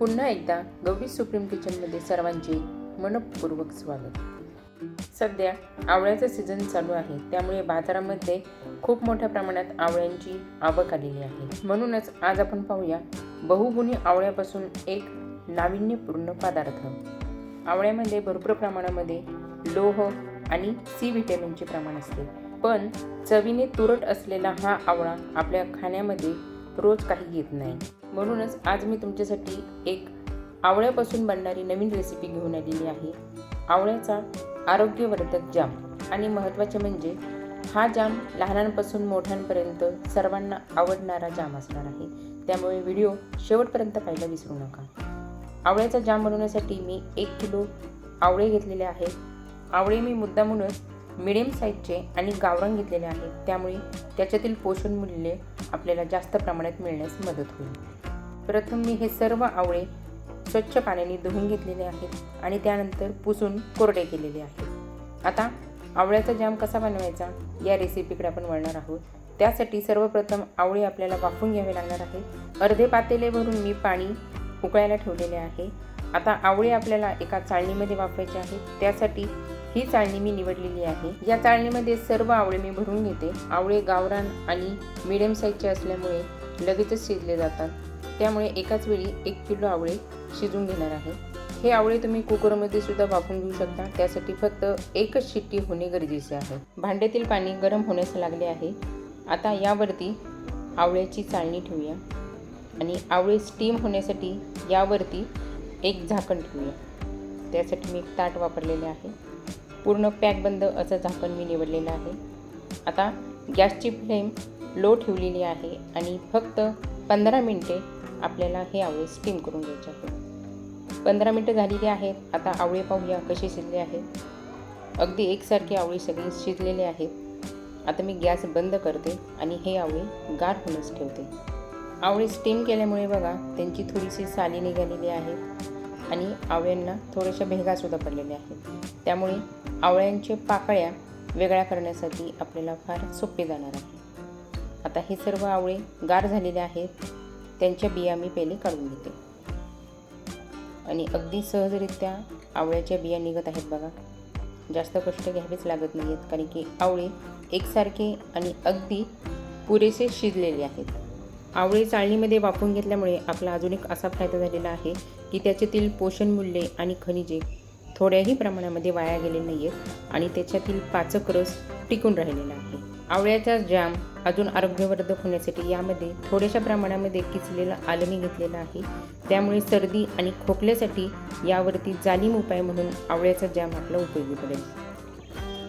पुन्हा एकदा गौरी सुप्रीम किचनमध्ये सर्वांचे मनपूर्वक स्वागत. सध्या आवळ्याचं सीझन चालू आहे. त्यामुळे बाजारामध्ये खूप मोठ्या प्रमाणात आवळ्यांची आवक आलेली आहे. म्हणूनच आज आपण पाहूया बहुगुणी आवळ्यापासून एक नाविन्यपूर्ण पदार्थ. आवळ्यामध्ये भरपूर प्रमाणामध्ये लोह आणि सी व्हिटॅमिनचे प्रमाण असते. पण चवीने तुरट असलेला हा आवळा आपल्या खाण्यामध्ये रोज काही येत नाही. म्हणूनच आज मी तुमच्यासाठी एक आवळ्यापासून बनणारी नवीन रेसिपी घेऊन आलेली आहे. आवळ्याचा आरोग्यवर्धक जाम आणि महत्त्वाचे म्हणजे हा जाम लहानांपासून मोठ्यांपर्यंत सर्वांना आवडणारा जाम असणार आहे. त्यामुळे व्हिडिओ शेवटपर्यंत पाहायला विसरू नका. आवळ्याचा जाम बनवण्यासाठी मी एक किलो आवळे घेतलेले आहेत. आवळे मी मुद्दामूनच मिडियम साईजचे आणि गावरान घेतलेले आहेत त्यामुळे त्याच्यातील पोषण मूल्य आपल्याला जास्त प्रमाणात मिळण्यास मदत होईल. प्रथम मी हे सर्व आवळे स्वच्छ पाण्याने धुवून घेतलेले आहेत आणि त्यानंतर पुसून कोरडे केलेले आहेत. आता आवळ्याचा जाम कसा बनवायचा या रेसिपीकडे आपण वळणार आहोत. त्यासाठी सर्वप्रथम आवळे आपल्याला वाफून घ्यावे लागणार आहे अर्धे पातेले भरून मी पाणी उकळायला ठेवलेले आहे. आता आवळे आपल्याला एका चाळणीमध्ये वाफवायचे आहेत त्यासाठी ही चाळणी मी निवडलेली आहे. या चाळणीमध्ये सर्व आवळे मी भरून घेते. आवळे गावरान आणि मिडियम साईजचे असल्यामुळे लगेचच शिजले जातात. त्यामुळे एकाच वेळी एक किलो आवळे शिजून घेणार आहे. हे आवळे तुम्ही कुकरमध्ये सुद्धा वाफवून घेऊ शकता. त्यासाठी फक्त एकच शिट्टी होणे गरजेचे आहे. भांड्यातील पाणी गरम होण्यास लागले आहे. आता यावरती आवळ्याची चाळणी ठेवूया आणि आवळे स्टीम होण्यासाठी यावरती एक झाकण ठेवूया. त्यासाठी मी एक ताट वापरलेले आहे. पूर्ण पॅक बंद असं झाकण मी निवडलेलं आहे. आता गॅसची फ्लेम लो ठेवलेली आहे आणि फक्त पंधरा मिनटे आपल्याला हे आवळे स्टीम करून घ्यायचे आहे. पंधरा मिनटं झालेली आहेत. आता आवळे पाहूया कसे शिजले आहेत. अगदी एकसारखे आवळे सगळे शिजलेले आहेत. आता मी गॅस बंद करते आणि हे आवळे गार होण्यास ठेवते. आवळे स्टीम केल्यामुळे बघा त्यांची थोडीशी साली निघालेली आहेत आणि आवळ्यांना थोड्याशा भेगासुद्धा पडलेल्या आहेत. त्यामुळे आवळ्यांचे पाकळ्या वेगळ्या करण्यासाठी आपल्याला फार सोपे जाणार आहे. आता हे सर्व आवळे गार झालेले आहेत. त्यांच्या बिया मी पहिले काढून घेते. आणि अगदी सहजरित्या आवळ्याच्या बिया निघत आहेत बघा. जास्त कष्ट घ्यावेच लागत नाही आहेत कारण की आवळे एकसारखे आणि अगदी पुरेसे शिजलेले आहेत. आवळे चाळणीमध्ये वापरून घेतल्यामुळे आपला अजून एक असा फायदा झालेला आहे की त्याच्यातील पोषण मूल्ये आणि खनिजे थोड्याही प्रमाणामध्ये वाया गेले नाही आहेत आणि त्याच्यातील पाचक रस टिकून राहिलेला आहे. आवळ्याचा जाम अजून आरोग्यवर्धक होण्यासाठी यामध्ये थोड्याशा प्रमाणामध्ये किचलेलं आलमी घेतलेलं आहे. त्यामुळे सर्दी आणि खोकल्यासाठी यावरती जालीम उपाय म्हणून आवळ्याचा जाम आपला उपयोगी पडेल.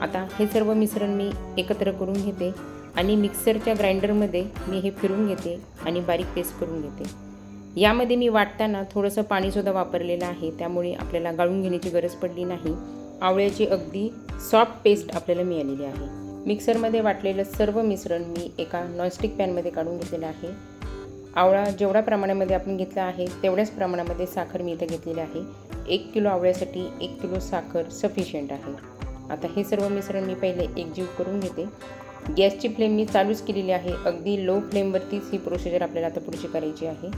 आता हे सर्व मिश्रण मी एकत्र करून घेते. आणि मिक्सरच्या ग्राइंडरमध्ये मी हे फिरून घेते आणि बारीक पेस्ट करून घेते. यामध्ये मी वाटताना थोडंसं पाणीसुद्धा वापरलेलं आहे त्यामुळे आपल्याला गाळून घेण्याची गरज पडली नाही. आवळ्याची अगदी सॉफ्ट पेस्ट आपल्याला मिळालेली आहे. मिक्सरमध्ये वाटलेलं सर्व मिश्रण मी एका नॉनस्टिक पॅनमध्ये काढून घेतलेलं आहे. आवळा जेवढ्या प्रमाणामध्ये आपण घेतला आहे तेवढ्याच प्रमाणामध्ये साखर मी इथं घेतलेली आहे. एक किलो आवळ्यासाठी एक किलो साखर सफिशियंट आहे. आता हे सर्व मिश्रण मी पहिले एकजीव करून घेते. गॅसची फ्लेम मी चालूच केलेली आहे. अगदी लो फ्लेमवरतीच ही प्रोसिजर आपल्याला आता पुढची करायची आहे.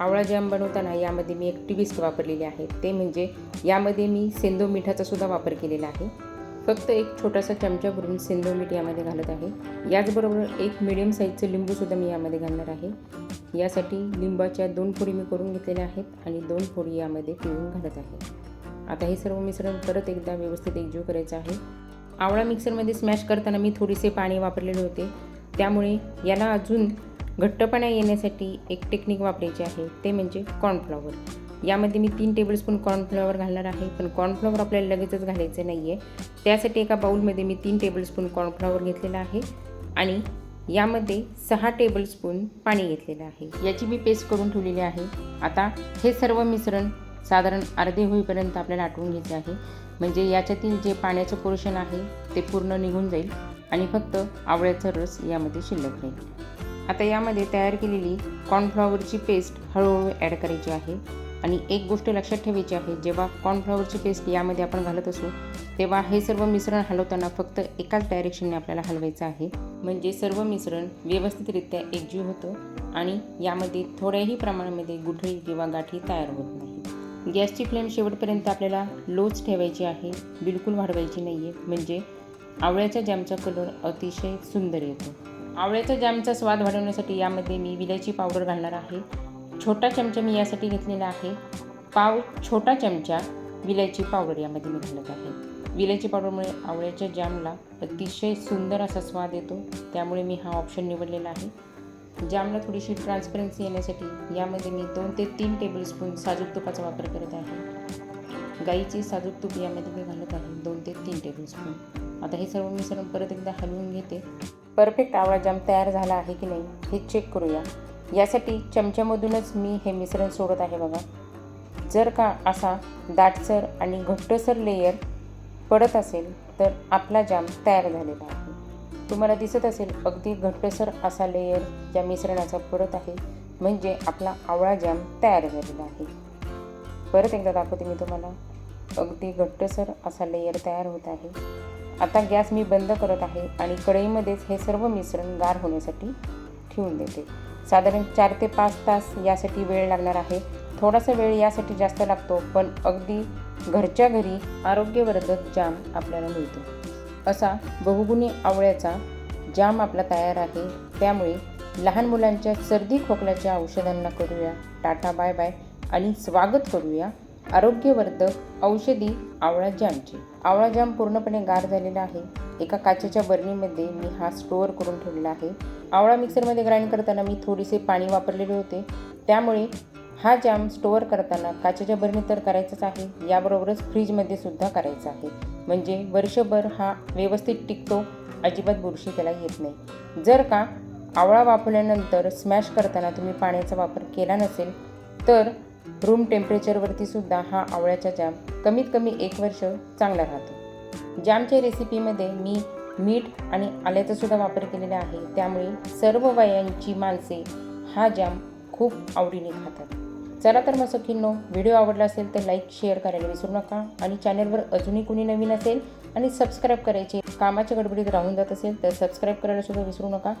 आवळा जॅम बनवताना यामध्ये मी एक ट्विस्ट वापरलेली आहे. ते म्हणजे यामध्ये मी सेंदो मिठाचा सुद्धा वापर केलेला आहे. फक्त एक छोटासा चमचा भरून सेंदो मीठ यामध्ये घालत आहे. याचबरोबर एक मिडियम साईजचं लिंबूसुद्धा मी यामध्ये घालणार आहे. यासाठी लिंबाच्या दोन फोडी मी करून घेतलेल्या आहेत आणि दोन फोडी यामध्ये पिळून घालत आहे. आता हे सर्व मिश्रण परत एकदा व्यवस्थित एकजीव करायचं आहे. आवळा मिक्सरमध्ये स्मॅश करताना मी थोडेसे पाणी वापरलेले होते. त्यामुळे याला अजून घट्टपणा येण्यासाठी एक टेक्निक वापरायची आहे. ते म्हणजे कॉर्नफ्लॉवर यामध्ये मी तीन टेबलस्पून कॉर्नफ्लॉवर घालणार आहे. पण कॉर्नफ्लॉवर आपल्याला लगेचच घालायचं नाही आहे त्यासाठी एका बाऊलमध्ये मी तीन टेबलस्पून कॉर्नफ्लॉवर घेतलेला आहे. आणि यामध्ये सहा टेबलस्पून पाणी घेतलेलं आहे. याची मी पेस्ट करून ठेवलेली आहे. आता हे सर्व मिश्रण साधारण अर्धे होईपर्यंत आपल्याला आटवून घ्यायचे आहे. म्हणजे याच्यातील जे पाण्याचं पोर्शन आहे ते पूर्ण निघून जाईल आणि फक्त आवळ्याचा रस यामध्ये शिल्लक राहील. आता यामध्ये तयार केलेली कॉर्नफ्लॉवरची पेस्ट हळूहळू ॲड करायची आहे. आणि एक गोष्ट लक्षात ठेवायची आहे जेव्हा कॉर्नफ्लॉवरची पेस्ट यामध्ये आपण घालत असू तेव्हा हे सर्व मिश्रण हलवताना फक्त एकाच डायरेक्शनने आपल्याला हलवायचं आहे. म्हणजे सर्व मिश्रण व्यवस्थितरित्या एकजीव होतं आणि यामध्ये थोड्याही प्रमाणामध्ये गुठळी किंवा गाठी तयार होत नाही. गॅसची फ्लेम शेवटपर्यंत आपल्याला लोच ठेवायची आहे बिलकुल वाढवायची नाही आहे म्हणजे आवळ्याच्या जॅमचा कलर अतिशय सुंदर येतो. आवळ्याच्या जॅमचा स्वाद वाढवण्यासाठी यामध्ये मी विलायची पावडर घालणार आहे. छोटा चमचा मी यासाठी घेतलेला आहे. पाव छोटा चमचा विलायची पावडर यामध्ये मी घालत आहे. विलायची पावडरमुळे आवळ्याच्या जॅमला अतिशय सुंदर असा स्वाद येतो. त्यामुळे मी हा ऑप्शन निवडलेला आहे. जामला थोडीशी ट्रान्सपरन्सी येण्यासाठी यामध्ये मी दोन ते तीन टेबलस्पून साजूक तुपाचा वापर करत आहे. गाईची साजूक तूप यामध्ये मी घालत आहे दोन ते तीन टेबलस्पून आता हे सर्व मिसळून परत एकदा हलवून घेते. परफेक्ट आवळा जाम तयार झाला आहे की नाही हे चेक करूया. यासाठी चमच्यामधूनच मी हे मिश्रण सोडत आहे बघा. जर का असा दाटसर आणि घट्टसर लेयर पडत असेल तर आपला जाम तयार झालेला आहे. तुम्हाला दिसत असेल अगदी घट्टसर असा लेयर या मिश्रणाचा पडत आहे म्हणजे आपला आवळा जाम तयार झालेला आहे. परत एकदा दाखवते मी तुम्हाला. अगदी घट्टसर असा लेयर तयार होत आहे. आता गॅस मी बंद करत आहे आणि कढईमध्येच हे सर्व मिश्रण गार होण्यासाठी ठेवून देते. साधारण चार ते पाच तास यासाठी वेळ लागणार आहे. थोडासा वेळ यासाठी जास्त लागतो पण अगदी घरच्या घरी आरोग्यवर्धक जाम आपल्याला मिळतो. असा बहुगुणी आवळ्याचा जाम आपला तयार आहे. त्यामुळे लहान मुलांच्या सर्दी खोकल्याच्या औषधांना करूया. Tata bye bye. आणि स्वागत करूया आरोग्यवर्धक औषधी आवळा जामचे. आवळा जाम पूर्णपणे गार झालेला आहे. एका काचेच्या बरणीमध्ये मी हा स्टोअर करून ठेवलेला आहे. आवळा मिक्सरमध्ये ग्राइंड करताना मी थोडेसे पाणी वापरलेले होते. त्यामुळे हा जाम स्टोअर करताना काचेच्या बरणीत तर करायचंच आहे. याबरोबरच फ्रीजमध्ये सुद्धा करायचा आहे. म्हणजे वर्षभर हा व्यवस्थित टिकतो अजिबात बुरशी त्याला येत नाही. जर का आवळा वापरल्यानंतर स्मॅश करताना तुम्ही पाण्याचा वापर केला नसेल तर रूम टेम्परेचरवरती सुद्धा हा आवळ्याचा जाम कमीत कमी एक वर्ष चांगला राहतो. जामच्या रेसिपीमध्ये मी मीठ आणि आल्याचा सुद्धा वापर केलेला आहे. त्यामुळे सर्व वयांची माणसे हा जाम खूप आवडीने खातात. चला तर मग सखींनो व्हिडिओ आवडला असेल तर लाईक शेअर करायला विसरू नका. आणि चॅनलवर अजूनही कुणी नवीन असेल आणि सबस्क्राईब करायचे कामाच्या गडबडीत राहून जात असेल तर सबस्क्राईब करायला सुद्धा विसरू नका.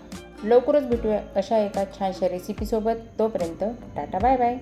लवकरच भेटूया अशा एका छानशा रेसिपीसोबत तोपर्यंत टाटा बाय बाय